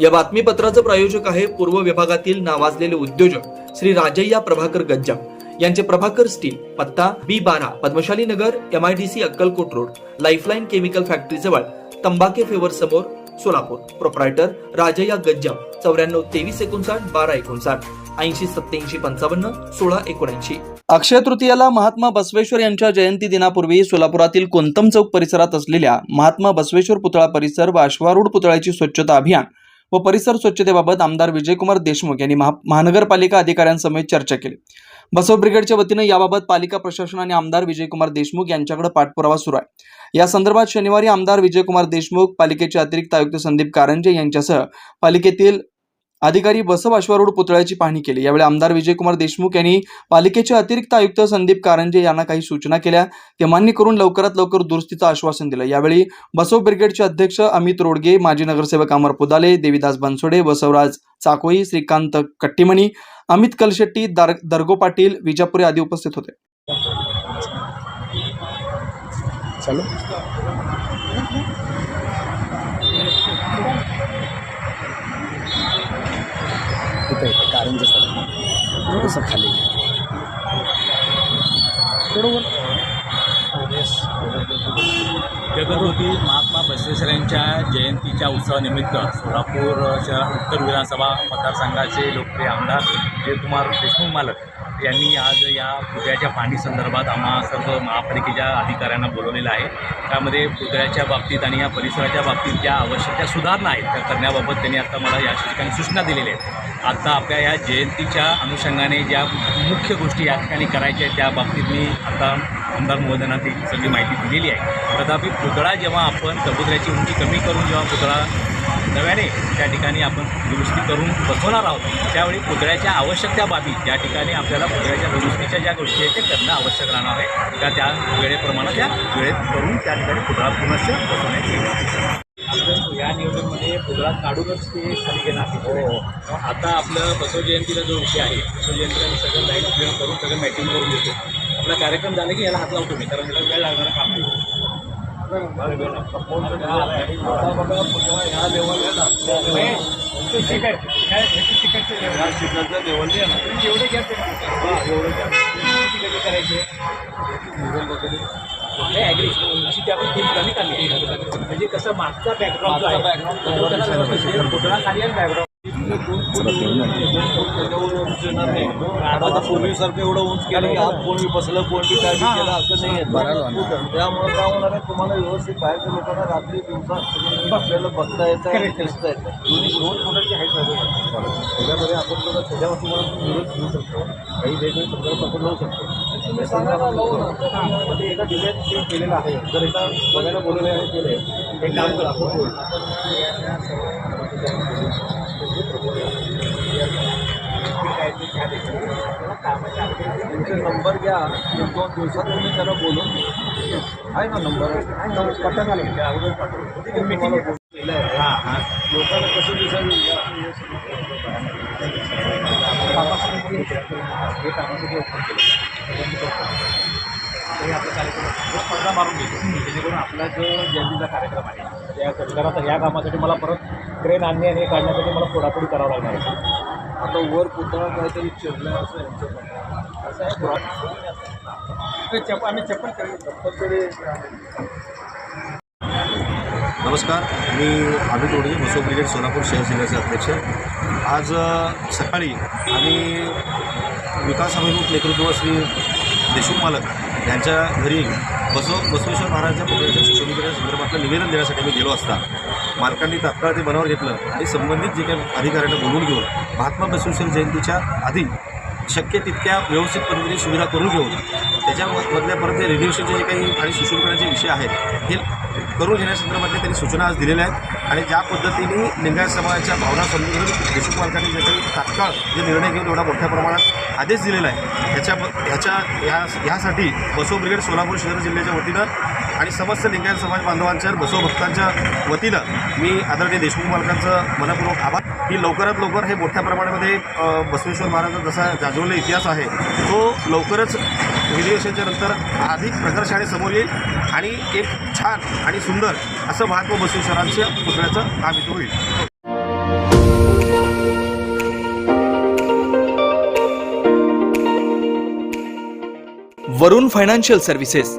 या बातमीपत्राचं प्रायोजक आहे पूर्व विभागातील नावाजलेले उद्योजक श्री राजय्या प्रभाकर गज्जा यांचे प्रभाकर स्टील पत्ता बी बारा Padmashali Nagar M I D C Akkalkot road lifeline chemical factory जवळ तंबाके फेवर समोर सोलापूर. प्रोप्रायटर राजय्या गज्जा चौऱ्याण्णव तेवीस एकोणसाठ बारा एकोणसाठ ऐंशी सत्याऐंशी पंचावन्न सोळा एकोणऐंशी. अक्षय तृतीयाला महात्मा बसवेश्वर यांच्या जयंती दिनापूर्वी सोलापुरातील कोंतम चौक परिसरात असलेल्या महात्मा बसवेश्वर पुतळा परिसर व अश्वारूढ पुतळ्याची स्वच्छता अभियान व परिसर स्वच्छतेबाबत आमदार विजयकुमार देशमुख यांनी महा महानगरपालिका अधिकाऱ्यांसमवेत चर्चा केली. बसव ब्रिगेडच्या वतीनं याबाबत पालिका प्रशासन आणि आमदार विजयकुमार देशमुख यांच्याकडे पाठपुरावा सुरू आहे. या संदर्भात शनिवारी आमदार विजयकुमार देशमुख पालिकेचे अतिरिक्त आयुक्त संदीप कारंजे यांच्यासह पालिकेतील अधिकारी बसव पुतळ्याची पाहणी केली. यावेळी आमदार विजयकुमार देशमुख यांनी पालिकेचे अतिरिक्त आयुक्त संदीप कारंजे यांना काही सूचना केल्या. ते मान्य करून लवकरात लवकर दुरुस्तीचं आश्वासन दिलं. यावेळी बसव ब्रिगेडचे अध्यक्ष अमित रोडगे माजी नगरसेवक अमर पुदाले देवीदास बनसोडे बसवराज चाकोई श्रीकांत कट्टीमणी अमित कलशेट्टी दार दर्गो पाटील विजापुरे आदी उपस्थित होते. चालू येतं कारण जसं सर थोडंसं खाली. गणपती महात्मा बसवेश्वरांच्या जयंतीच्या उत्सवानिमित्त सोलापूरच्या उत्तर विधानसभा मतदारसंघाचे लोकप्रिय आमदार जयकुमार देशमुख मालक यांनी आज या पुतळ्याच्या पाणी संदर्भात आम्हा सर्व महापालिकेच्या अधिकाऱ्यांना बोलवलेलं आहे. त्यामध्ये पुतळ्याच्या बाबतीत आणि या परिसराच्या बाबतीत ज्या आवश्यक त्या सुधारणा आहेत त्या करण्याबाबत त्यांनी आता मला या ठिकाणी सूचना दिलेल्या आहेत. आता आपल्या या जयंतीच्या अनुषंगाने ज्या मुख्य गोष्टी या ठिकाणी करायच्या आहेत त्या बाबतीत मी आता आमदार महोदयांना ती सगळी माहिती दिलेली आहे. तथापि पुतळा जेव्हा आपण समुद्राची उंची कमी करून जेव्हा पुतळा नव्याने त्या ठिकाणी आपण दुरुस्ती करून बसवणार आहोत त्यावेळी पुतळ्याच्या आवश्यक त्या बाबी ज्या ठिकाणी आपल्याला पुतळ्याच्या दुरुस्तीच्या ज्या गोष्टी आहेत त्या करणं आवश्यक राहणार आहे. त्या त्या वेळेप्रमाणे त्या वेळेत करून त्या ठिकाणी पुतळा पुनश्च आपण या नियोजनमध्ये पुतळा काढूनच ते खाली घेणार आहे आता आपलं बसव जयंतीचा जो विषय आहे बसव जयंतीला मी सगळं लाइट क्लिअर करून सगळं मॅटिंग करून देतो. आपला कार्यक्रम झाला की याला हात लावतो मी कारण याला वेळ लागणारं काम आहे म्हणजे कसं मागचा बॅकग्राऊंड आहे पुतळा खाली आणि बॅकग्राऊंड आता पूर्वीसारखं एवढं उंच केलं की आत कोण बसलं कोण काय केलं असं नाही ना. त्यामुळे काय होणार आहे तुम्हाला व्यवस्थित बाहेरच्या लोकांना रात्री दिवसा आपल्याला बघता येतं आणि दिसता येतं दोन्ही दोन फुटाची हाईट आहे? त्याच्यामध्ये आपण थोडं त्याच्यावर तुम्हाला विरोध घेऊ शकतो. काही वेगवेगळे संदर्भ आपण लावू शकतो. तुम्ही सांगा ना लावू ना. म्हणजे एका डिझाईन ते केलेलं आहे जर एका बघायला बोलवले आहे केले एक काम करा तुमचे नंबर घ्या. एक दोन दिवसात तुम्ही त्याला बोलून आहे ना नंबर? पटकन आले त्या अगोदर पाठवून मीटिंग केलं आहे हां लोकांना कसं दिसायला हे. आपला कार्यक्रम मारून घेतो जेणेकरून आपला जो जयंतीचा कार्यक्रम आहे. त्या कारण ह्या कामासाठी मला परत क्रेन आणणे आणि हे काढण्यासाठी मला फोडाफोडी करावं लागणार आहे. आता वर पुतळा काहीतरी चिरला असं यांचं. असं आहे. चप आम्ही चप्पल करेल चप्पल तरी नमस्कार मी अमित ओढे मसो ब्रिगेड सोलापूर शहर जिल्ह्याचे अध्यक्ष आज सकाळी आम्ही विकास अभिमुख नेतृत्व श्री देशमुख मालक यांच्या घरी बसव बसवेश्वर महाराजांच्या पुतळ्याच्या सुशोभीकरण संदर्भातलं निवेदन देण्यासाठी मी गेलो असता मालकांनी तात्काळ ते बनावर घेतलं आणि संबंधित जे काही अधिकाऱ्यांना बोलून घेऊन महात्मा बसवेश्वर जयंतीच्या आधी शक्य तितक्या व्यवस्थित पद्धतीने सुविधा करून घेऊन त्याच्यामधल्या परत जे रिन्युएशनचे जे काही आणि सुशोभीकरणाचे विषय आहेत हे करून घेण्यासंदर्भातल्या त्यांनी सूचना आज दिलेल्या आहेत. आणि ज्या पद्धतीने लिंगायत समाजाच्या भावना समजून घेऊन देशमुख मालकांनी जे काही तात्काळ जे निर्णय घेऊन एवढा मोठ्या प्रमाणात आदेश दिलेला आहे ह्याच्या ह्याच्या ह्या ह्यासाठी बसव ब्रिगेड सोलापूर शहर जिल्ह्याच्या वतीनं आणि समस्त लिंगायत समाज बांधवांच्या बसवभक्तांच्या वतीनं मी आदरणीय देशमुख मालकांचं मनपूर्वक आभार. की लवकरात लवकर हे मोठ्या प्रमाणामध्ये बसवेश्वर महाराजांचा जसा जाजवलेला इतिहास आहे तो लवकरच व्हिडिओशनच्या नंतर अधिक प्रकर्षाने समोर येईल आणि एक छान आणि सुंदर असं महात्मा बसवेश्वरांचं पुतळ्याचं काम इथं होईल. Varun financial services